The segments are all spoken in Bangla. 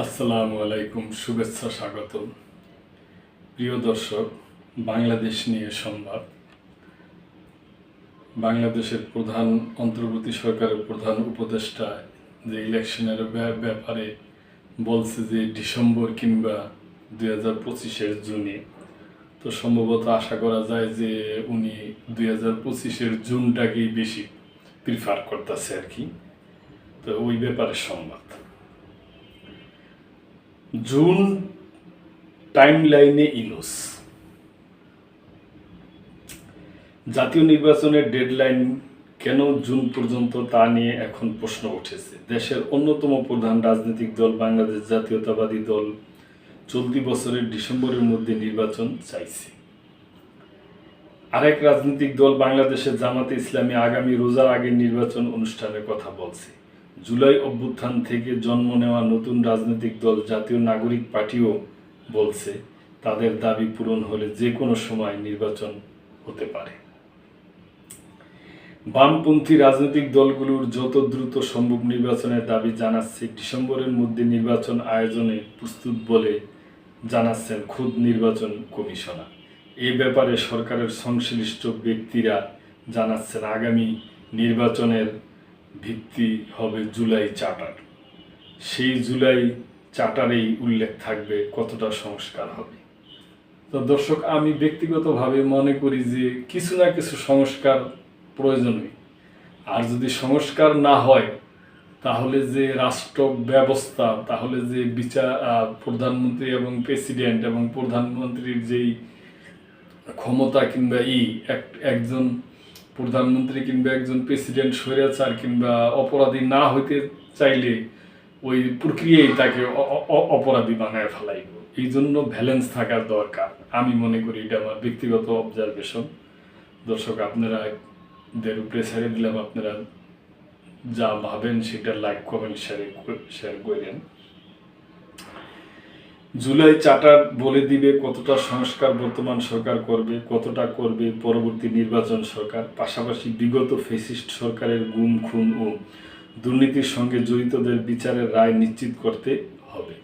আসসালামু আলাইকুম, শুভেচ্ছা স্বাগত প্রিয় দর্শক, বাংলাদেশ নিয়ে সংবাদ। বাংলাদেশের প্রধান অন্তর্বর্তী সরকারের প্রধান উপদেষ্টা যে ইলেকশনের ব্যাপারে বলছে যে ডিসেম্বর কিংবা দুই হাজার পঁচিশের জুনে, তো সম্ভবত আশা করা যায় যে উনি দুই হাজার পঁচিশের জুনটাকেই বেশি প্রিফার করতেছে আর কি। তো ওই ব্যাপারে সংবাদ। জুন টাইম লাইনে ইনোস জাতীয় নির্বাচনের ডেডলাইন কেন জুন পর্যন্ত তা নিয়ে এখন প্রশ্ন উঠেছে? দেশের অন্যতম প্রধান রাজনৈতিক দল বাংলাদেশ জাতীয়তাবাদী দল চলতি বছরের ডিসেম্বরের মধ্যে নির্বাচন চাইছে। আরেক রাজনৈতিক দল বাংলাদেশের জামাতে ইসলামী আগামী রোজার আগে নির্বাচন অনুষ্ঠানের কথা বলছে। জুলাই অভ্যুত্থান থেকে জন্ম নেওয়া নতুন রাজনৈতিক দল, জাতীয় নাগরিক পার্টিও বলছে তাদের দাবি পূরণ হলে যে কোনো সময় নির্বাচন হতে পারে। বামপন্থী রাজনৈতিক দলগুলোর যত দ্রুত সম্ভব নির্বাচনের দাবি জানাচ্ছে, ডিসেম্বরের মধ্যে নির্বাচন আয়োজনে প্রস্তুত বলে জানাচ্ছেন খুদ নির্বাচন কমিশনার। এ ব্যাপারে সরকারের সংশ্লিষ্ট ব্যক্তিরা জানাচ্ছেন, আগামী নির্বাচনের ভিত্তি হবে জুলাই চার্টার। সেই জুলাই চার্টারেই উল্লেখ থাকবে কতটা সংস্কার হবে। তো দর্শক, আমি ব্যক্তিগতভাবে মনে করি যে কিছু না কিছু সংস্কার প্রয়োজনই। আর যদি সংস্কার না হয়, তাহলে যে রাষ্ট্র ব্যবস্থা, তাহলে যে বিচার প্রধানমন্ত্রী এবং প্রেসিডেন্ট এবং প্রধানমন্ত্রীর যেই ক্ষমতা কিংবা ই, এক- একজন প্রধানমন্ত্রী কিংবা একজন প্রেসিডেন্ট স্বৈরাচার কিংবা অপরাধী না হইতে চাইলে ওই প্রক্রিয়াই তাকে অপরাধী বানায় ফেলাইব। এই জন্য ব্যালেন্স থাকার দরকার। আমি মনে করি এটা আমার ব্যক্তিগত অবজারভেশন দর্শক আপনারা দের উপরে ছেড়ে দিলাম। আপনারা যা ভাবেন সেটা লাইক কমেন্ট শেয়ার শেয়ার করেন। জুলাই চার্টার বলে দিবে কতটা সংস্কার বর্তমান সরকার করবে, কতটা করবে পরবর্তী নির্বাচন সরকার, পাশাপাশি বিগত ফেসিস্ট সরকারের গুম, খুন ও দুর্নীতির সঙ্গে জড়িতদের বিচারের রায় নিশ্চিত করতে হবে।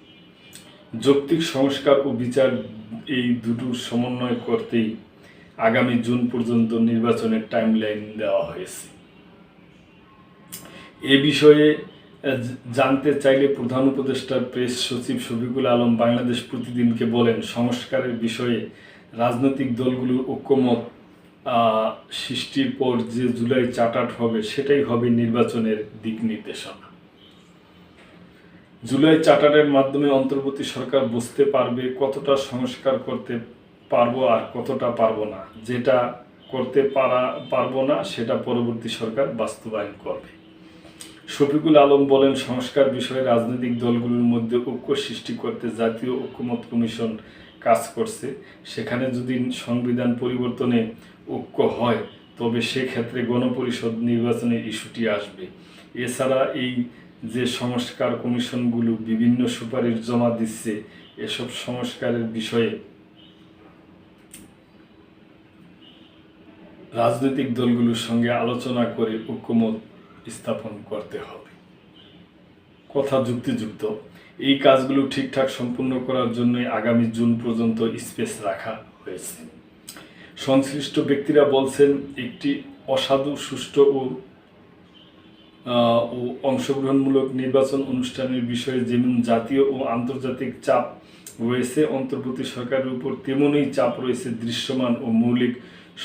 যৌক্তিক সংস্কার ও বিচার এই দুটোর সমন্বয় করতেই আগামী জুন পর্যন্ত নির্বাচনের টাইমলাইন দেওয়া হয়েছে। এ বিষয়ে জানতে চাইলে প্রধান উপদেষ্টার প্রেস সচিব শফিকুল আলম বাংলাদেশ প্রতিদিনকে বলেন, সংস্কারের বিষয়ে রাজনৈতিক দলগুলোর ঐক্যমত সৃষ্টির পর যে জুলাই চার্টার্ড হবে, সেটাই হবে নির্বাচনের দিক নির্দেশনা। জুলাই চার্টারের মাধ্যমে অন্তর্বর্তী সরকার বুঝতে পারবে কতটা সংস্কার করতে পারব আর কতটা পারব না। যেটা করতে পারা, পারব না, সেটা পরবর্তী সরকার বাস্তবায়ন করবে। শফিকুল আলম বলেন, সংস্কার বিষয়ে রাজনৈতিক দলগুলোর মধ্যে ঐক্য সৃষ্টি করতে জাতীয় ঐক্যমত কমিশন কাজ করছে। সেখানে যদি সংবিধান পরিবর্তনে ঐক্য হয়, তবে সেক্ষেত্রে গণপরিষদ নির্বাচনের ইস্যুটি আসবে। এছাড়া এই যে সংস্কার কমিশনগুলো বিভিন্ন সুপারিশ জমা দিচ্ছে, এসব সংস্কারের বিষয়ে রাজনৈতিক দলগুলোর সঙ্গে আলোচনা করে ঐক্যমত স্থাপন করতে হবে। কথা যুক্তিযুক্ত। এই কাজগুলো ঠিকঠাক সম্পূর্ণ করার জন্যই আগামী জুন পর্যন্ত স্পেস রাখা হয়েছে। সংশ্লিষ্ট ব্যক্তিরা বলছেন, একটি অসাধু, সুষ্ঠু ও ও অংশগ্রহণমূলক নির্বাচন অনুষ্ঠানের বিষয়ে যেমন জাতীয় ও আন্তর্জাতিক চাপ রয়েছে অন্তর্বর্তী সরকারের উপর তেমনই চাপ রয়েছে দৃশ্যমান ও মৌলিক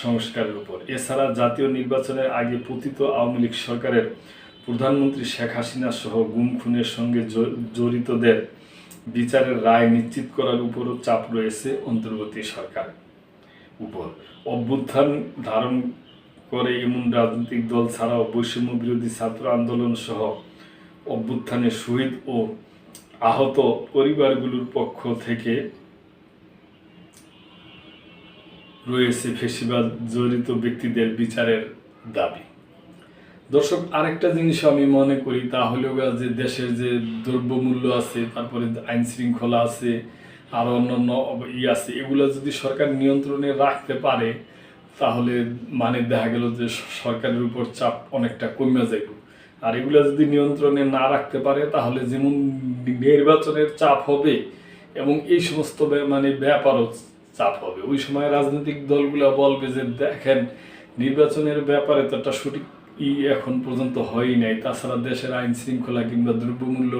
সংস্কারের উপর। এছাড়া জাতীয় নির্বাচনের আগে পতিত আওয়ামী লীগ সরকারের প্রধানমন্ত্রী শেখ হাসিনা সহ গুম, খুনের সঙ্গে জড়িতদের বিচারের রায় নিশ্চিত করার উপরও চাপ রয়েছে অন্তর্বর্তী সরকার উপর। অভ্যুত্থান ধারণ করে এমন রাজনৈতিক দল ছাড়াও বৈষম্য বিরোধী ছাত্র আন্দোলন সহ অভ্যুত্থানে শহীদ ও আহত পরিবারগুলোর পক্ষ থেকে রয়েছে ফেসিবাদ জড়িত ব্যক্তিদের বিচারের দাবি। দর্শক, আরেকটা জিনিস আমি মনে করি, তা হলো গা যে দেশের যে দ্রব্যমূল্য আছে, তারপরে আইন শৃঙ্খলা আছে, আর অন্যান্য ই আছে, এগুলো যদি সরকার নিয়ন্ত্রণে রাখতে পারে, তাহলে মানে দেখা গেল যে সরকারের উপর চাপ অনেকটা কমে যাইব। আর এগুলো যদি নিয়ন্ত্রণে না রাখতে পারে, তাহলে যেমন নির্বাচনের চাপ হবে এবং এই সমস্ত মানে ব্যাপারও চাপ হবে। ওই সময় রাজনৈতিক দলগুলো বলবে যে, দেখেন, নির্বাচনের ব্যাপারে তো একটা সঠিক ই এখন পর্যন্ত হয়ই নাই। তাছাড়া দেশের আইন শৃঙ্খলা কিংবা দ্রব্যমূল্য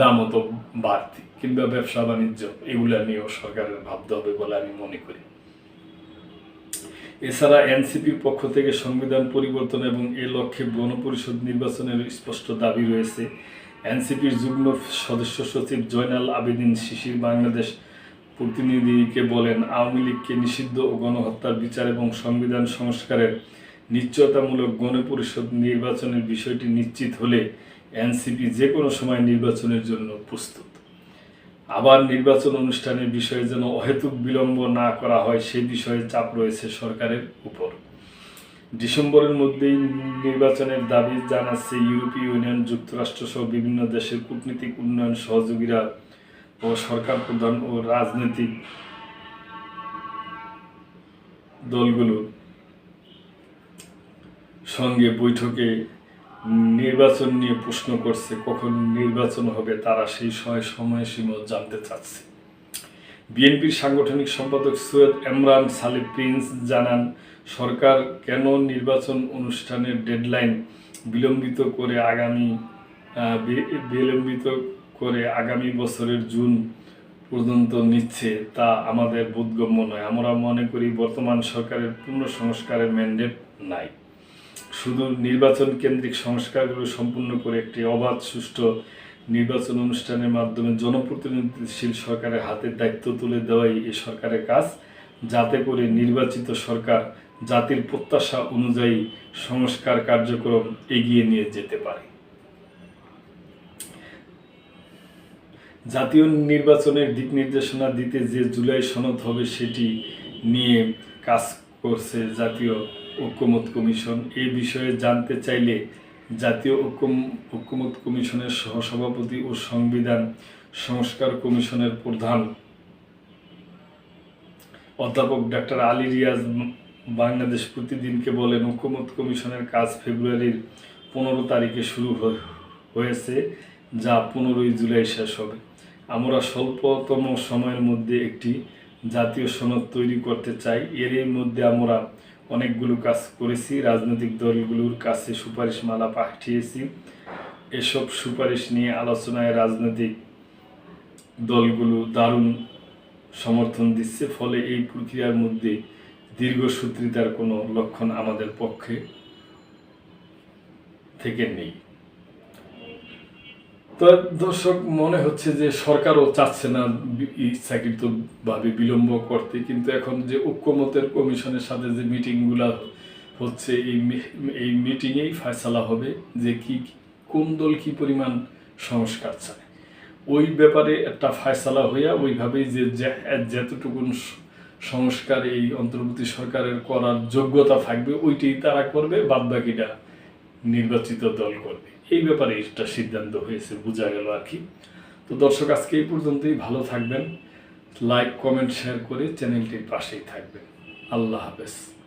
দামও তো বাড়তি। কিংবা ব্যবসা বাণিজ্য এগুলা নিয়েও সরকারের ভাবতে হবে বলে আমি মনে করি। এছাড়া এনসিপির পক্ষ থেকে সংবিধান পরিবর্তন এবং এ লক্ষ্যে গণপরিষদ নির্বাচনের স্পষ্ট দাবি রয়েছে। এনসিপির যুগ্ম সদস্য সচিব জয়নাল আবেদিন শিশির বাংলাদেশ প্রতিনিধিকে বলেন, আওয়ামী লীগকে নিষিদ্ধ ও গণহত্যার বিচার এবং সংবিধান সংস্কারের নিশ্চয়তামূলক গণপরিষদ নির্বাচনের বিষয়টি নিশ্চিত হলে এনসিপি যে কোনো সময় নির্বাচনের জন্য প্রস্তুত। আবার নির্বাচন অনুষ্ঠানের বিষয়ে যেন অহেতুক বিলম্ব না করা হয়, সে বিষয়ে চাপ রয়েছে সরকারের উপর। ডিসেম্বরের মধ্যেই নির্বাচনের দাবি জানাচ্ছে ইউরোপীয় ইউনিয়ন, যুক্তরাষ্ট্র সহ বিভিন্ন দেশের কূটনীতিক উন্নয়ন সহযোগীরা ও সরকার প্রধান ও রাজনৈতিক দলগুলো সঙ্গে বৈঠকে নির্বাচন নিয়ে প্রশ্ন করছে, কখন নির্বাচন হবে তারা সেই সময় সময়সীমা জানতে চাচ্ছে। বিএনপির সাংগঠনিক সম্পাদক সৈয়দ এমরান সালিম প্রিন্স জানান, সরকার কেন নির্বাচন অনুষ্ঠানের ডেডলাইন বিলম্বিত করে আগামী বিলম্বিত করে আগামী বছরের জুন পর্যন্ত নিচ্ছে তা আমাদের বোধগম্য নয়। আমরা মনে করি বর্তমান সরকারের পূর্ণ সংস্কারের ম্যান্ডেট নাই। শুধু নির্বাচন কেন্দ্রিক সংস্কারগুলো সম্পূর্ণ করে একটি অবাধ, সুষ্ঠু নির্বাচন অনুষ্ঠানের মাধ্যমে জনপ্রতিনিধিশীল সরকারের হাতে দায়িত্ব তুলে দেওয়াই এই সরকারের কাজ। যাতে করে নির্বাচিত সরকার জাতির প্রত্যাশা অনুযায়ী সংস্কার কার্যক্রম এগিয়ে নিয়ে যেতে পারে। জাতীয় নির্বাচনের দিক নির্দেশনা দিতে যে জুলাই সনদ হবে সেটি নিয়ে কাজ করছে জাতীয় ঐক্যমত কমিশন। এই বিষয়ে জানতে চাইলে জাতীয় ঐক্যম, ঐক্যমত কমিশনের সহসভাপতি ও সংবিধান সংস্কার কমিশনের প্রধান অধ্যাপক ডাক্তার আলী রিয়াজ বাংলাদেশ প্রতিদিনকে বলেন, ঐক্যমত কমিশনের কাজ ফেব্রুয়ারির পনেরো তারিখে শুরু হয়েছে, যা পনেরোই জুলাই শেষ হবে। আমরা স্বল্পতম সময়ের মধ্যে একটি জাতীয় সনদ তৈরি করতে চাই। এরই মধ্যে আমরা অনেকগুলো কাজ করেছি। রাজনৈতিক দলগুলোর কাছে সুপারিশমালা পাঠিয়েছি। এসব সুপারিশ নিয়ে আলোচনায় রাজনৈতিক দলগুলো দারুণ সমর্থন দিচ্ছে। ফলে এই প্রক্রিয়ার মধ্যে দীর্ঘসূত্রিতার কোনো লক্ষণ আমাদের পক্ষে থেকে নেই। তো দর্শক, মনে হচ্ছে যে সরকারও চাচ্ছে না ইচ্ছাকৃতভাবে বিলম্ব করতে, কিন্তু এখন যে ঐক্যমতের কমিশনের সাথে যে মিটিংগুলো হচ্ছে, এই এই মিটিংয়েই ফয়সালা হবে যে কি, কোন দল কি পরিমাণ সংস্কার চায়। ওই ব্যাপারে একটা ফয়সালা হইয়া ওইভাবেই যে- যতটুকুন সংস্কার এই অন্তর্বর্তী সরকারের করার যোগ্যতা থাকবে, ওইটাই তারা করবে, বাদবাকিটা নির্বাচিত দল করবে। এই ব্যাপারে একটা সিদ্ধান্ত হয়েছে, বোঝা গেল আর কি। তো দর্শক, আজকে এই পর্যন্তই। ভালো থাকবেন। লাইক কমেন্ট শেয়ার করে চ্যানেলটির পাশেই থাকবেন। আল্লাহ হাফেজ।